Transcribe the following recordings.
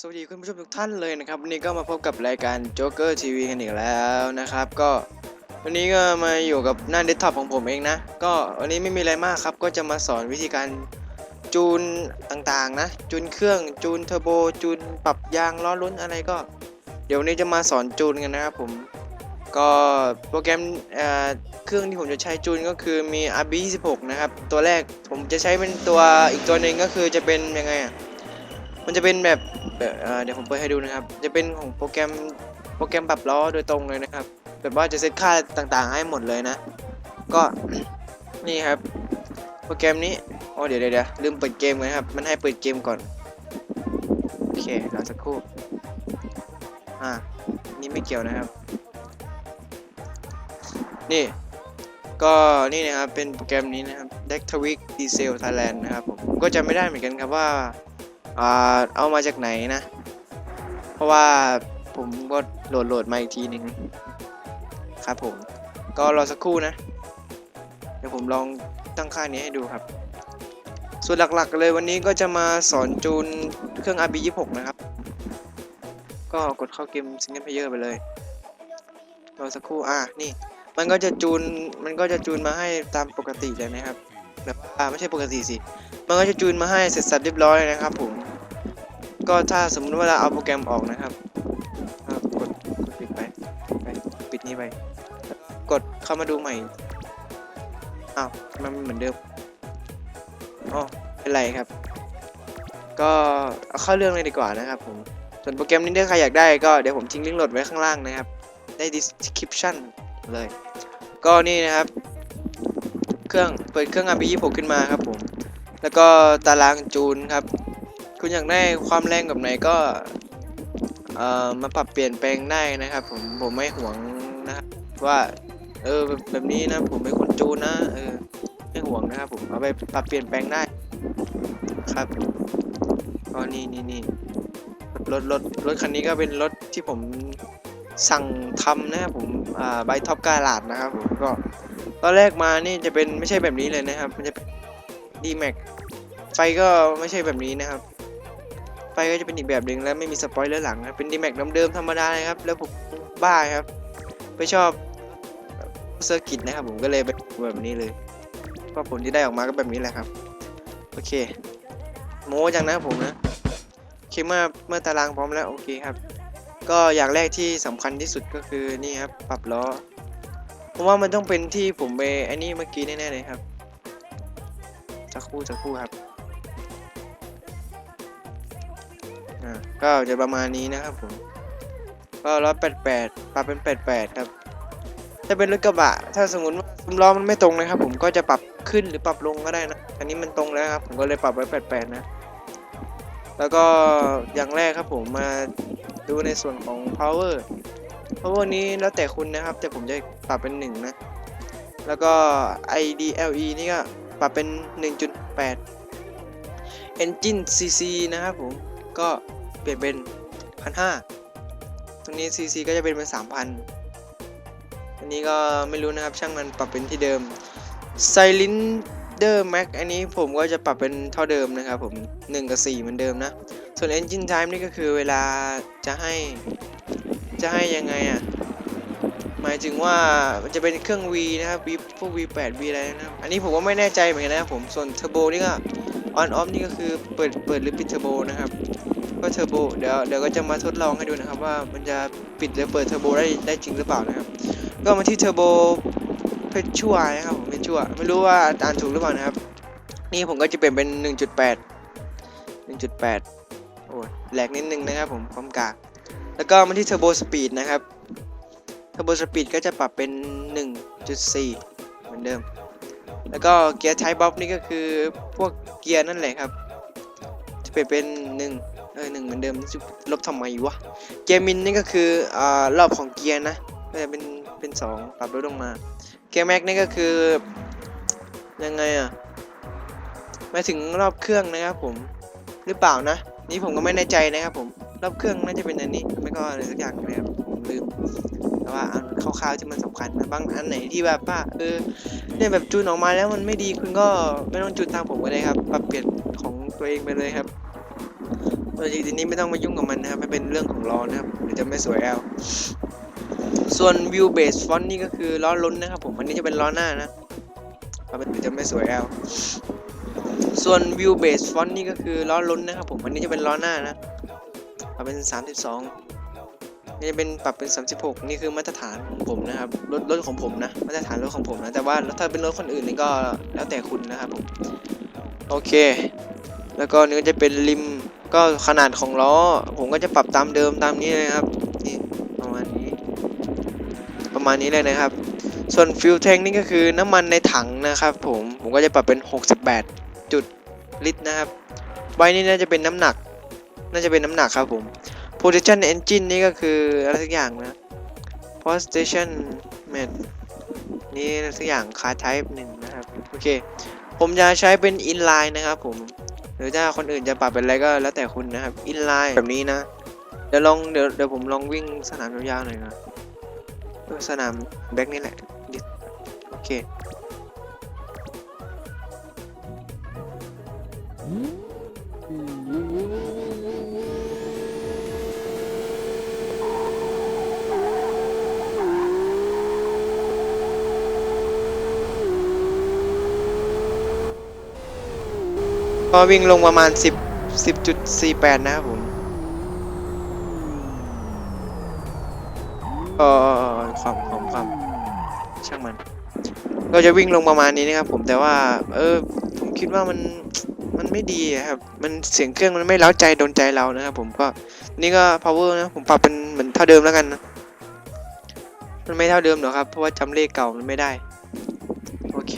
สวัสดีคุณผู้ชมทุกท่านเลยนะครับวันนี้ก็มาพบกับรายการ Joker TV กันอีกแล้วนะครับ ก็วันนี้ก็มาอยู่กับหน้าเดสก์ท็อปของผมเองนะ ก็วันนี้ไม่มีอะไรมากครับ ก็จะมาสอนวิธีการจูนต่างๆนะ จูนเครื่องจูนเทอร์โบจูนปรับยางล้อลุ้นอะไรก็ เดี๋ยววันนี้จะมาสอนจูนกันนะครับผมก็โปรแกรมเเครื่องที่ผมจะใช้จูนก็คือมี RB26 นะครับ ตัวแรกผมจะใช้เป็นตัวอีกตัวหนึ่งก็คือจะเป็นยังไงอะมันจะเป็นแบบ เดี๋ยวผมเปิดให้ดูนะครับ จะเป็นของโปรแกรมโปรแกรมปรับล้อโดยตรงเลยนะครับ แบบว่าจะเซตค่าต่างๆ ให้หมดเลยนะ ก็นี่ครับ โปรแกรมนี้อ๋อเดี๋ยวเดี๋ยวเดี๋ยวลืมเปิดเกมเลยครับ มันให้เปิดเกมก่อน โอเครอสักครู่ อ่า นี่ไม่เกี่ยวนะครับ นี่ ก็นี่นะครับ เป็นโปรแกรมนี้นะครับ d e c t w i k Diesel Thailand นะครับผมผมก็จะไม่ได้เหมือนกันครับว่า อ่าเอามาจากไหนนะ เพราะว่าผมก็โหลดโหลดมาอีกทีหนึ่งครับผม ก็รอสักครู่นะ เดี๋ยวผมลองตั้งค่านี้ให้ดูครับ ส่วนหลักๆเลยวันนี้ก็จะมาสอนจูนเครื่อง RB26 นะครับ ก็กดเข้าเกม Single Player ไปเลย รอสักครู่ อะ นี่ มันก็จะจูน มันก็จะจูนมาให้ตามปกติเลยนะครับ แบบว่าไม่ใช่ปกติสิมันก็จะจูนมาให้เสร็จสับเรียบร้อยนะครับผม ก็ถ้าสมมติว่าเราเอาโปรแกรมออกนะครับกดกดปิดไปไปปิดนี้ไป กดเข้ามาดูใหม่ อ้าวทำไมมันเหมือนเดิมอ๋อเป็นไรครับ ก็เอาเข้าเรื่องเลยดีกว่านะครับผม ส่วนโปรแกรมนี้ถ้าใครอยากได้ก็เดี๋ยวผมทิ้งลิงก์โหลดไว้ข้างล่างนะครับ ใน description เลย ก็นี่นะครับ เครื่องเปิดเครื่อง RB26 ขึ้นมาครับผม แล้วก็ตารางจูนครับ คุณอยากได้ความแรงแบบไหนก็เอ่อมาปรับเปลี่ยนแปลงได้นะครับ ผมผมไม่ห่วงนะครับว่าเออแบบแบบนี้นะผมเป็นคนจูนนะเออไม่ห่วงนะครับผมเอาไปปรับเปลี่ยนแปลงได้ครับก็นี่นี่นี่รถรถรถคันนี้ก็เป็นรถที่ผมสั่งทำนะครับผมอ่าใบท็อปการาดนะครับผมก็ ตอนแรกมานี่จะเป็นไม่ใช่แบบนี้เลยนะครับ มันจะเป็น d m a x ไฟก็ไม่ใช่แบบนี้นะครับ ไฟก็จะเป็นอีกแบบหนึ่งแล้วไม่มีสปอยเลอร์หลังนะเป็น d m a x เดิมๆธรรมดาเลยครับ แล้วผมบ้าครับไปชอบเซอร์กิตนะครับ ผมก็เลยเป็นแบบนี้เลยก็ผลที่ได้ออกมาก็แบบนี้แหละครับโอเคโม้จังนะผมนะโอเคเมื่อเมื่อตารางพร้อมแล้วโอเคครับ ก็อย่างแรกที่สำคัญที่สุดก็คือนี่ครับ ปรับล้อ ผมว่ามันต้องเป็นที่ผมไปไอ้นี่เมื่อกี้แน่ๆเลยครับสักครู่สักครู่ครับอ่าก็จะประมาณนี้นะครับผมก็ร้อยแปดแปดปรับเป็นแปดแปดครับ ถ้าเป็นรถกระบะ ถ้าสมมติว่าซุ้มล้อมันไม่ตรงนะครับ ผมก็จะปรับขึ้นหรือปรับลงก็ได้นะ อันนี้มันตรงแล้วครับ ผมก็เลยปรับไว้แปดแปดนะ แล้วก็อย่างแรกครับผมมาดูในส่วนของ power power นี้แล้วแต่คุณนะครับ แต่ผมจะปรับเป็นหนึ่งนะ แล้วก็ IDLE นี่ก็ปรับเป็น 1.8 Engine CC นะครับผม ก็เปลี่ยนเป็น 1,500 ตรงนี้ CC ก็จะเป็นเป็น 3,000 อันนี้ก็ไม่รู้นะครับ ช่างมันปรับเป็นที่เดิม Cylinder Max อันนี้ผมก็จะปรับเป็นเท่าเดิมนะครับผม 1 กับ 4 เหมือนเดิมนะ ส่วน Engine Time นี่ก็คือเวลาจะให้ จะให้ยังไงอะหมายถึงว่ามันจะเป็นเครื่อง V นะครับ V พวก V8 V อะไรนะครับอันนี้ผมก็ไม่แน่ใจเหมือนกันนะครับผมส่วนเทอร์โบนี่ก็ on off นี่ก็คือเปิดเปิดหรือปิดเทอร์โบนะครับก็เทอร์โบเดี๋ยวเดี๋ยวก็จะมาทดลองให้ดูนะครับว่ามันจะปิดหรือเปิดเทอร์โบได้ได้จริงหรือเปล่านะครับก็มาที่เทอร์โบเพชชั่วนะครับผมเพชชั่วไม่รู้ว่าอ่านถูกหรือเปล่านะครับ นี่ผมก็จะเปลี่ยนเป็น 1.8 1.8โอ้แหลกนิดนึงนะครับผมความกาก แล้วก็มาที่เทอร์โบสปีดนะครับเทอร์โบสปีดก็จะปรับเป็น 1.4 เหมือนเดิม แล้วก็เกียร์ไทบ๊อบนี่ก็คือพวกเกียร์นั่นแหละครับ จะเปลี่ยนเป็น 1 เออหเหมือนเดิมลบทำไมวะ เกียร์มินนี่ก็คืออ่ารอบของเกียร์นะก็จะเป็นเป็น 2 ปรับลดลงมา เกียร์แม็กนี่ก็คือยังไงอะมาถึงรอบเครื่องนะครับผมหรือเปล่านะ นี่ผมก็ไม่แน่ใจนะครับผม รอบเครื่องน่าจะเป็นอันนี้ไม่ก็อะไรสักอย่างนะครับผมลืมแต่ว่าอันคร่าวๆที่มันสำคัญนะบางอันไหนที่แบบว่าเออเนี่ยแบบจูนออกมาแล้วมันไม่ดีคุณก็ไม่ต้องจูนตามผมก็ได้ครับ ปรับเปลี่ยนของตัวเองไปเลยครับโเออทีนี้ไม่ต้องมายุ่งกับมันนะครับมันเป็นเรื่องของล้อนะครับเดี๋ยวจะไม่สวยเอาส่วน view base font นี่ก็คือล้อล้นนะครับผมอันนี้จะเป็นล้อหน้านะเอาเป็นจะไม่สวยเอาส่วน view base font นี่ก็คือล้อล้นนะครับผมอันนี้จะเป็นล้อหน้านะ เอาเป็น 32นี่จะเป็นปรับเป็น 36 นี่คือมาตรฐานของผมนะครับรถรถของผมนะ มาตรฐานรถของผมนะ แต่ว่าถ้าเป็นรถคนอื่นนี่ก็แล้วแต่คุณนะครับผม โอเค แล้วก็นี่ก็จะเป็นริม ก็ขนาดของล้อ ผมก็จะปรับตามเดิมตามนี้เลยครับ นี่ประมาณนี้ ประมาณนี้เลยนะครับ ส่วนฟิลแทงนี่ก็คือน้ำมันในถังนะครับ ผม ผมก็จะปรับเป็น 68 จุดลิตรนะครับ ใบนี้น่าจะเป็นน้ำหนัก น่าจะเป็นน้ำหนักครับผม position engine นี่ก็คืออะไรสักอย่างนะ position mat นี่อะไรสักอย่าง car type หนึ่งนะครับโอเค ผมจะใช้เป็น inline นะครับผมหรือถ้าคนอื่นจะปรับเป็นอะไรก็แล้วแต่คุณนะครับ inline แบบนี้นะ เดี๋ยวลองเดี๋ยวเดี๋ยวผมลองวิ่งสนามยาวๆหน่อยนะสนามแบ็กนี่แหละโอเค ก็วิ่งลงประมาณ 10 10.48 นะครับผมเออความความความช่างมันก็จะวิ่งลงประมาณนี้นะครับผมแต่ว่า เออ ผมคิดว่ามันมันไม่ดีครับ มันเสียงเครื่องมันไม่เล้าใจโดนใจเรานะครับผมก็นี่ก็ power นะผมปรับเป็นเหมือนเท่าเดิมแล้วกันนะมันไม่เท่าเดิมหรอกครับเพราะว่าจำเลขเก่ามันไม่ได้ โอเค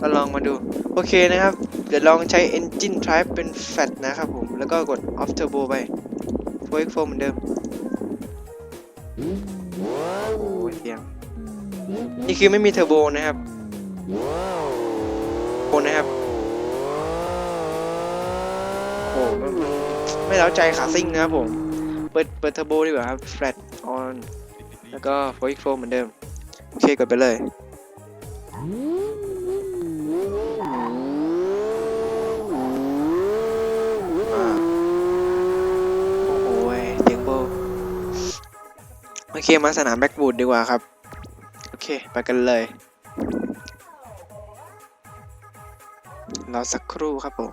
ก็ลองมาดู โอเคนะครับ เดี๋ยวลองใช้ engine drive เป็น fat นะครับผม แล้วก็กด off turbo ไป4 x 4 เหมือนเดิมโอ้ยเสียงนี่คือไม่มีเทอร์โบนะครับโบนะครับโอ้ไม่ไม่เล้าใจขาซิ่งนะครับผม เปิดเปิดเทอร์โบดีกว่าครับ flat on แล้วก็4 x 4 เหมือนเดิม โอเคกดไปเลย โอเคมาสนามแบ็กบูดดีกว่าครับ โอเค ไปกันเลยรอสักครู่ครับผม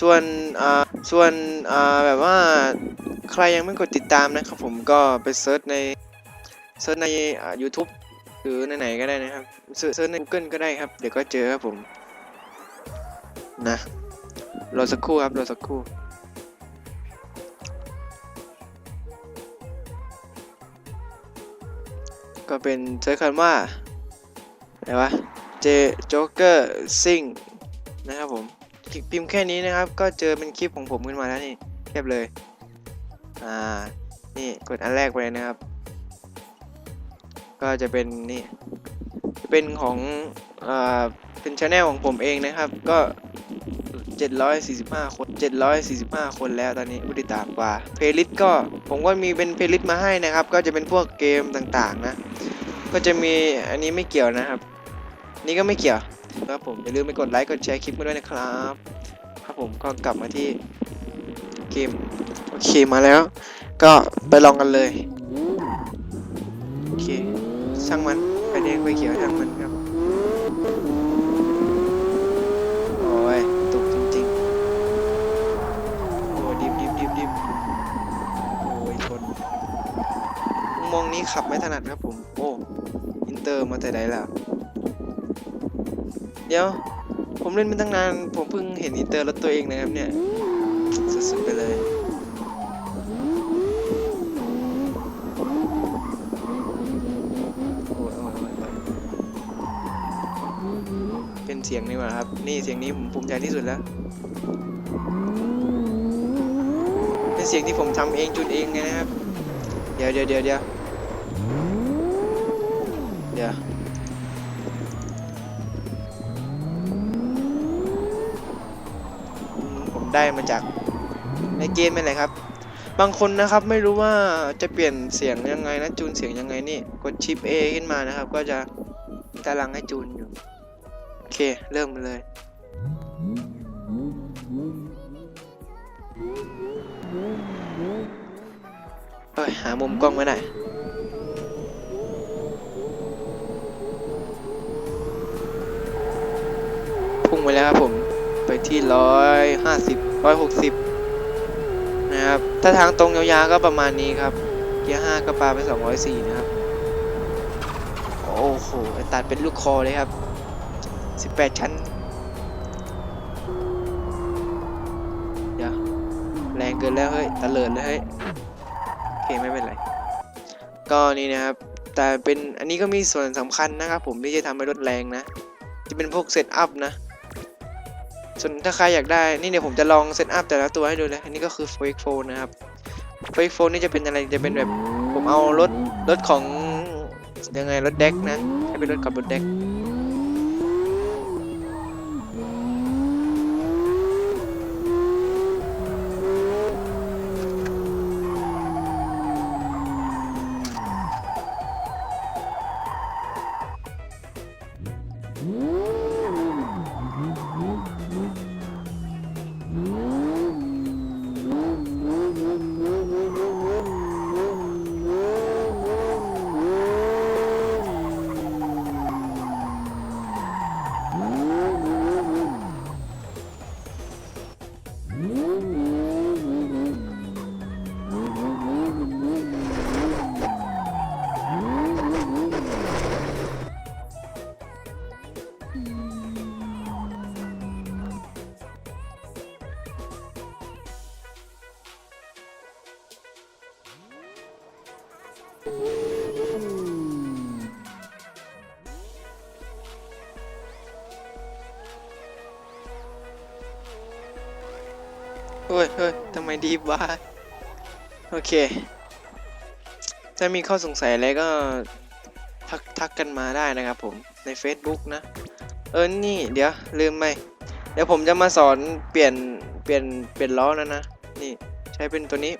ส่วนอ่าส่วนอ่าแบบว่าใครยังไม่กดติดตามนะครับผมก็ไปเซิร์ชในเซิร์ชในอ่า YouTube หรือไหนๆก็ได้นะครับเซิร์ชเซิร์ชใน Google ก็ได้ครับ เดี๋ยวก็เจอครับผม นะรอสักครู่ครับรอสักครู่ ก็เป็นใช้คำว่าอะไรวะ J Joker Sing นะครับผมพิมพ์แค่นี้นะครับก็เจอเป็นคลิปของผมขึ้นมาแล้วนี่เทียบเลยอ่านี่กดอันแรกไปเลยนะครับ ก็จะเป็นนี่เป็นของอ่าเป็นช anel ของผมเองนะครับ ก็ 745 คน 745 คนแล้วตอนนี้ผู้ติดตามกว่า เพลย์ลิสต์ก็ผมก็มีเป็นเพลย์ลิสต์มาให้นะครับ ก็จะเป็นพวกเกมต่างๆนะ ก็จะมีอันนี้ไม่เกี่ยวนะครับ นี่ก็ไม่เกี่ยวครับผมอย่าลืมไปกดไลค์กดแชร์คลิปมาด้วยนะครับครับผมก็กลับมาที่เกมโอเคมาแล้ว ก็ไปลองกันเลยโอเคช่างมันไปแดงไปเขียวช่างมัน มุมมองนี้ขับไม่ถนัดครับผม โอ้อินเตอร์มาแต่ใดแล้วเดี๋ยว ผมเล่นมาตั้งนาน ผมเพิ่งเห็นอินเตอร์รถตัวเองนะครับเนี่ย สุดๆไปเลยโอ้ยเป็นเสียงนี่หว่าครับ นี่เสียงนี้ผมภูมิใจที่สุดแล้ว เป็นเสียงที่ผมทำเองจุดเองไงนะครับ เดี๋ยวเดี๋ยวเดี๋ยวเดี๋ยว เดี๋ยวผมได้มาจากในเกมนี่แหละครับ บางคนนะครับไม่รู้ว่าจะเปลี่ยนเสียงยังไงนะจูนเสียงยังไงนี่กดชิป A ขึ้นมานะครับ ก็จะตารางให้จูนอยู่ โอเค เริ่มเลยเอ้ยหามุมกล้องไว้หน่อย ร้อยห้าสิบร้อยหกสิบนะครับ ถ้าทางตรงยาวๆก็ประมาณนี้ครับ เกียร์ห้าก็ปาไปสองร้อยสี่นะครับ โอ้โห ตัดเป็นลูกคอเลยครับสิบแปดชั้น เดี๋ยว แรงเกินแล้วเฮ้ย ตะเลิดเลยเฮ้ย โอเค ไม่เป็นไร ก็นี่นะครับ แต่เป็น อันนี้ก็มีส่วนสำคัญนะครับผมที่จะทำให้รถแรงนะ จะเป็นพวกเซตอัพนะ ส่วนถ้าใครอยากได้นี่เดี๋ยวผมจะลองเซตอัพแต่ละตัวให้ดูเลยอันนี้ก็คือ Fake Phone นะครับ Fake Phone นี่จะเป็นอะไรจะเป็นแบบผมเอารถรถของยังไงรถเด็กนะให้เป็นรถกับรถเด็ก เฮ้ยเฮ้ยทำไมดีวะโอเค ถ้ามีข้อสงสัยอะไรก็ทักทักกันมาได้นะครับผมใน Facebook นะ เออ นี่เดี๋ยว ลืมไปเดี๋ยวผมจะมาสอนเปลี่ยนเปลี่ยนเปลี่ยนล้อนะนะ นี่ใช้เป็นตัวนี้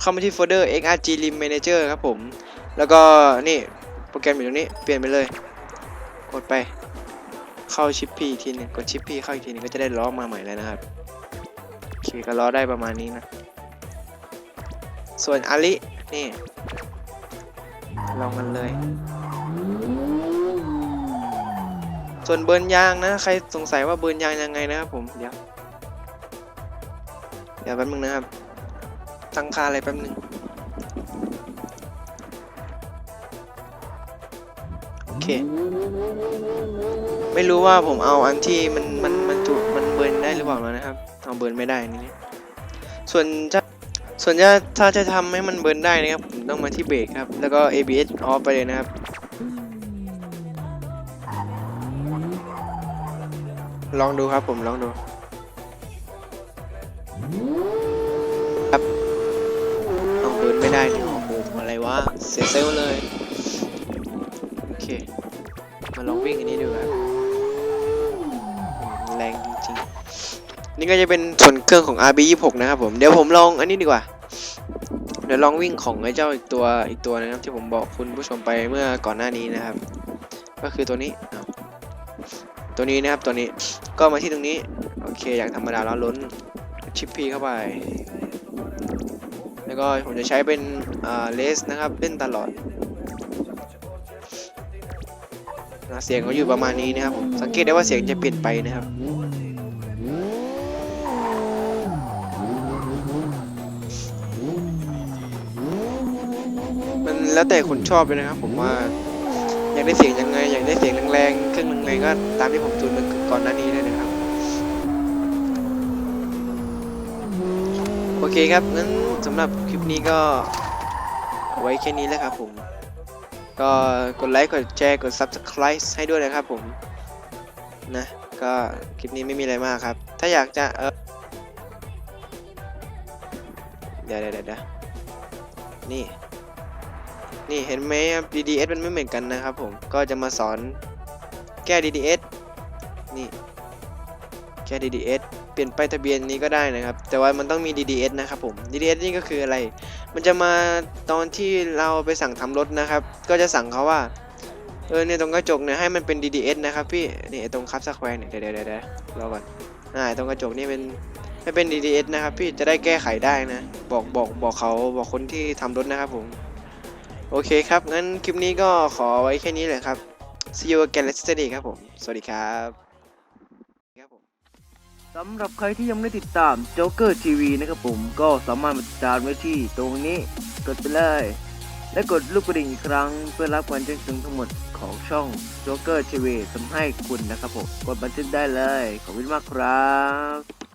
เข้ามาที่โฟลเดอร์ XRG Lim Manager ครับผม แล้วก็นี่โปรแกรมอยู่ตรงนี้ เปลี่ยนไปเลย กดไป เข้าชิปพีทีนึงกดชิปพีเข้าอีกทีนึงก็จะได้ล้อมาใหม่แล้วนะครับ คก็ล้อได้ประมาณนี้นะ ส่วนอาลิ นี่ ลองกันเลย ส่วนเบิร์นยางนะ ใครสงสัยว่าเบิร์นยางยังไงนะครับผม เดี๋ยว เดี๋ยวแป๊บนึงนะครับ ตั้งค่าอะไรแป๊บนึง โอเค ไม่รู้ว่าผมเอาอันที่มันมันมันจุมันเบิร์นได้หรือเปล่านะครับ เอาเบิร์นไม่ได้นี่ส่วนจะส่วนจะถ้าจะทำให้มันเบิร์นได้นะครับผมต้องมาที่เบรกครับ แล้วก็ ABS off ไปเลยนะครับ ลองดูครับผมลองดูครับเอาเบิร์นไม่ได้เนี่ยโอ้โหอะไรวะเสียเซลเลย โอเค มาลองวิ่งอันนี้ดูครับ นี่ก็จะเป็นส่วนเครื่องของ RB26 นะครับผม เดี๋ยวผมลองอันนี้ดีกว่า เดี๋ยวลองวิ่งของไอ้เจ้าอีกตัวอีกตัวนะครับ ที่ผมบอกคุณผู้ชมไปเมื่อก่อนหน้านี้นะครับ ก็คือตัวนี้ตัวนี้นะครับตัวนี้ก็มาที่ตรงนี้ โอเค อย่างธรรมดาแล้วล้นชิปพีเข้าไป แล้วก็ผมจะใช้เป็นอ่าเลสนะครับเล่นตลอดเสียงเขาอยู่ประมาณนี้นะครับผมสังเกตได้ว่าเสียงจะเปลี่ยนไปนะครับ แล้วแต่คนชอบเลยนะครับ ผมว่าอยากได้เสียงยังไง อยากได้เสียงแรงๆเครื่องแรงๆก็ตามที่ผมจูนมาก่อนหน้านี้ได้เลยครับ โอเคครับงั้นสำหรับคลิปนี้ก็ไว้แค่นี้แล้วครับผม ก็กดไลค์กดแชร์กด Subscribe ให้ด้วยนะครับผมนะก็คลิปนี้ไม่มีอะไรมากครับ ถ้าอยากจะเออเดี๋ยวเดี๋ยวเดี๋ยวนี่ นี่เห็นไหมครับ DDS มันไม่เหมือนกันนะครับผมก็จะมาสอนแก้ DDS นี่แก้ DDS เปลี่ยนไปายทะเบียนนี้ก็ได้นะครับ แต่ว่ามันต้องมี DDS นะครับผม DDS นี่ก็คืออะไร มันจะมาตอนที่เราไปสั่งทำรถนะครับ ก็จะสั่งเขาว่า เออเนี่ยตรงกระจกเนี่ยให้มันเป็น DDS นะครับพี่นี่ตรงคับสแควร์เนี่ยเดี๋ยวเดี๋ยวเดี๋ยวรอก่อนอ่าตรงกระจกนี่เป็นให้เป็น DDS นะครับพี่จะได้แก้ไขได้นะ บอกบอกบอกเขาบอกคนที่ทำรถนะครับผม โอเคครับ งั้นคลิปนี้ก็ขอไว้แค่นี้เลยครับ see you again next day ครับผม สวัสดีครับครับผมสำหรับใครที่ยังไม่ติดตาม Joker TV นะครับผม ก็สามารถมาติดตามได้ที่ตรงนี้ กดไปเลย และกดลูกกระดิ่งอีกครั้ง เพื่อรับการแจ้งเตือนทั้งหมดของช่อง Joker TV ทำให้คุณนะครับผม กดบันทึกได้เลย ขอบคุณมากครับ